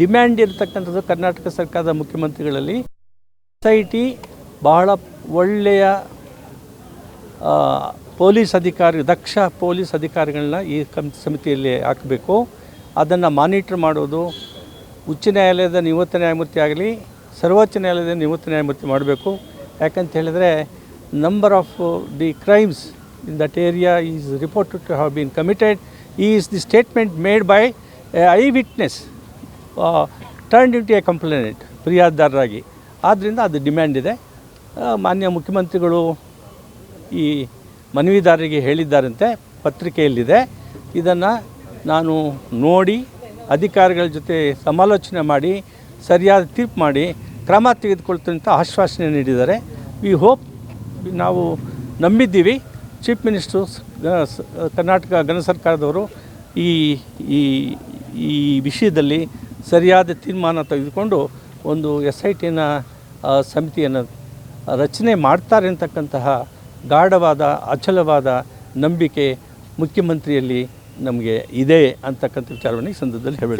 Demand ಇರತಕ್ಕಂಥದ್ದು ಕರ್ನಾಟಕ ಸರ್ಕಾರದ ಮುಖ್ಯಮಂತ್ರಿಗಳಲ್ಲಿ. S I T ಬಹಳ ಒಳ್ಳೆಯ ಪೊಲೀಸ್ ಅಧಿಕಾರಿ, ದಕ್ಷ ಪೊಲೀಸ್ ಅಧಿಕಾರಿಗಳನ್ನ ಈ ಕಮ್, ಸಮಿತಿಯಲ್ಲಿ ಹಾಕಬೇಕು. ಅದನ್ನು ಮಾನಿಟ್ರ್ ಮಾಡೋದು, ಉಚ್ಚ ನ್ಯಾಯಾಲಯದ ನಿವೃತ್ತ ನ್ಯಾಯಮೂರ್ತಿ ಆಗಲಿ, ಸರ್ವೋಚ್ಚ ನ್ಯಾಯಾಲಯದ ನಿವೃತ್ತ ನ್ಯಾಯಮೂರ್ತಿ ಮಾಡಬೇಕು. ಯಾಕಂತ ಹೇಳಿದರೆ number of the crimes in that area is reported to have been committed is the statement made by eyewitness turn into a complainant ಫಿರ್ಯಾದಿದಾರರಾಗಿ. ಆದ್ದರಿಂದ ಅದು ಡಿಮ್ಯಾಂಡ್ ಇದೆ. ಮಾನ್ಯ ಮುಖ್ಯಮಂತ್ರಿಗಳು ಈ ಮನವಿದಾರರಿಗೆ ಹೇಳಿದ್ದಾರಂತೆ, ಪತ್ರಿಕೆಯಲ್ಲಿದೆ. ಇದನ್ನು ನಾನು ನೋಡಿ, ಅಧಿಕಾರಿಗಳ ಜೊತೆ ಸಮಾಲೋಚನೆ ಮಾಡಿ, ಸರಿಯಾದ ತೀರ್ಪು ಮಾಡಿ, ಕ್ರಮ ತೆಗೆದುಕೊಳ್ತಂಥ ಆಶ್ವಾಸನೆ ನೀಡಿದ್ದಾರೆ. ವಿ ಹೋಪ್ ನಾವು ನಂಬಿದ್ದೀವಿ. ಚೀಫ್ ಮಿನಿಸ್ಟ್ರು ಕರ್ನಾಟಕ ಗಣ ಸರ್ಕಾರದವರು ಈ ಈ ಈ ವಿಷಯದಲ್ಲಿ ಸರಿಯಾದ ತೀರ್ಮಾನ ತೆಗೆದುಕೊಂಡು ಒಂದು ಎಸ್ ಐ ಟಿನ ಸಮಿತಿಯನ್ನು ರಚನೆ ಮಾಡ್ತಾರೆ ಅಂತಕ್ಕಂತಹ ಗಾಢವಾದ, ಅಚಲವಾದ ನಂಬಿಕೆ ಮುಖ್ಯಮಂತ್ರಿಯಲ್ಲಿ ನಮಗೆ ಇದೆ ಅಂತಕ್ಕಂಥ ವಿಚಾರವನ್ನು ಈ ಸಂದರ್ಭದಲ್ಲಿ ಹೇಳಬೇಕು.